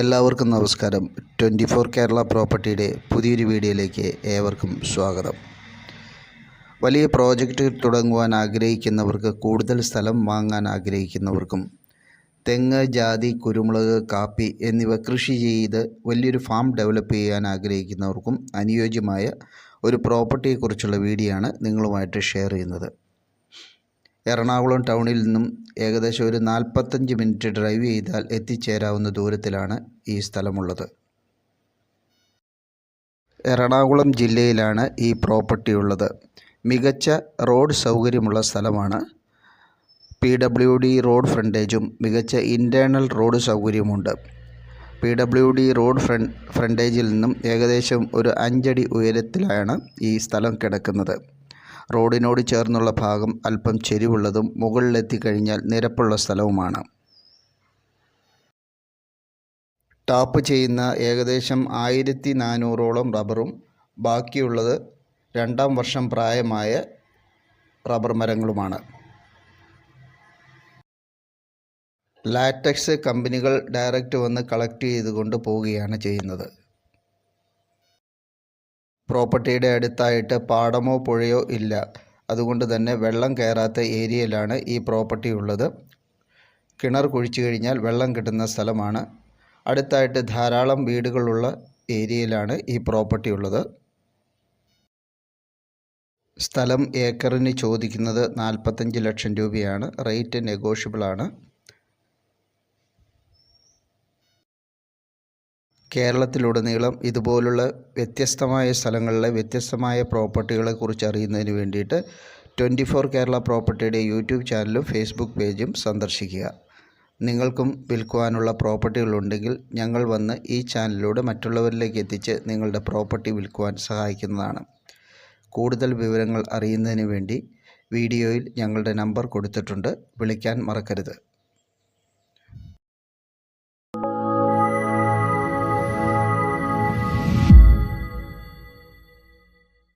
എല്ലാവർക്കും നമസ്കാരം. Twenty four Kerala പ്രോപ്പർട്ടിയുടെ പുതിയൊരു വീഡിയോയിലേക്ക് ഏവർക്കും സ്വാഗതം. വലിയ പ്രോജക്റ്റ് തുടങ്ങുവാൻ ആഗ്രഹിക്കുന്നവർക്ക് കൂടുതൽ സ്ഥലം വാങ്ങാൻ ആഗ്രഹിക്കുന്നവർക്കും തെങ്ങ് ജാതി കുരുമുളക് കാപ്പി എന്നിവ കൃഷി ചെയ്ത് വലിയൊരു ഫാം ഡെവലപ്പ് ചെയ്യാൻ ആഗ്രഹിക്കുന്നവർക്കും അനുയോജ്യമായ ഒരു പ്രോപ്പർട്ടിയെക്കുറിച്ചുള്ള വീഡിയോ ആണ് നിങ്ങളുമായിട്ട് ഷെയർ ചെയ്യുന്നത്. എറണാകുളം ടൗണിൽ നിന്നും ഏകദേശം ഒരു നാൽപ്പത്തഞ്ച് മിനിറ്റ് ഡ്രൈവ് ചെയ്താൽ എത്തിച്ചേരാവുന്ന ദൂരത്തിലാണ് ഈ സ്ഥലമുള്ളത്. എറണാകുളം ജില്ലയിലാണ് ഈ പ്രോപ്പർട്ടി ഉള്ളത്. മികച്ച റോഡ് സൗകര്യമുള്ള സ്ഥലമാണ്. പി ഡബ്ല്യു ഡി റോഡ് ഫ്രണ്ടേജും മികച്ച ഇന്റേർണൽ റോഡ് സൗകര്യമുണ്ട് P W D road front ഫ്രണ്ടേജിൽ നിന്നും ഏകദേശം ഒരു അഞ്ചടി ഉയരത്തിലാണ് ഈ സ്ഥലം കിടക്കുന്നത്. റോഡിനോട് ചേർന്നുള്ള ഭാഗം അല്പം ചെരിവുള്ളതും മുകളിലെത്തിക്കഴിഞ്ഞാൽ നിരപ്പുള്ള സ്ഥലവുമാണ്. ടാപ്പ് ചെയ്യുന്ന ഏകദേശം ആയിരത്തി നാനൂറോളം റബ്ബറും ബാക്കിയുള്ളത് രണ്ടാം വർഷം പ്രായമായ റബ്ബർ മരങ്ങളുമാണ്. ലാറ്റക്സ് കമ്പനികൾ ഡയറക്റ്റ് വന്ന് കളക്ട് ചെയ്തുകൊണ്ട് പോവുകയാണ് ചെയ്യുന്നത്. പ്രോപ്പർട്ടിയുടെ അടുത്തായിട്ട് പാടമോ പുഴയോ ഇല്ല. അതുകൊണ്ട് തന്നെ വെള്ളം കയറാത്ത ഏരിയയിലാണ് ഈ പ്രോപ്പർട്ടി ഉള്ളത്. കിണർ കുഴിച്ചു കഴിഞ്ഞാൽ വെള്ളം കിട്ടുന്ന സ്ഥലമാണ്. അടുത്തായിട്ട് ധാരാളം വീടുകളുള്ള ഏരിയയിലാണ് ഈ പ്രോപ്പർട്ടി ഉള്ളത്. സ്ഥലം ഏക്കറിന് ചോദിക്കുന്നത് നാൽപ്പത്തഞ്ച് ലക്ഷം രൂപയാണ്. റേറ്റ് നെഗോഷ്യബിൾ കേരളത്തിലുടനീളം ഇതുപോലുള്ള വ്യത്യസ്തമായ സ്ഥലങ്ങളിലെ വ്യത്യസ്തമായ പ്രോപ്പർട്ടികളെ കുറിച്ച് അറിയുന്നതിന് വേണ്ടിയിട്ട് ട്വന്റി ഫോർ കേരള പ്രോപ്പർട്ടിയുടെ യൂട്യൂബ് ചാനലും ഫേസ്ബുക്ക് പേജും സന്ദർശിക്കുക. നിങ്ങൾക്കും വിൽക്കുവാനുള്ള പ്രോപ്പർട്ടികളുണ്ടെങ്കിൽ ഞങ്ങൾ വന്ന് ഈ ചാനലിലൂടെ മറ്റുള്ളവരിലേക്ക് എത്തിച്ച് നിങ്ങളുടെ പ്രോപ്പർട്ടി വിൽക്കുവാൻ സഹായിക്കുന്നതാണ്. കൂടുതൽ വിവരങ്ങൾ അറിയുന്നതിന് വേണ്ടി വീഡിയോയിൽ ഞങ്ങളുടെ നമ്പർ കൊടുത്തിട്ടുണ്ട്. വിളിക്കാൻ മറക്കരുത്.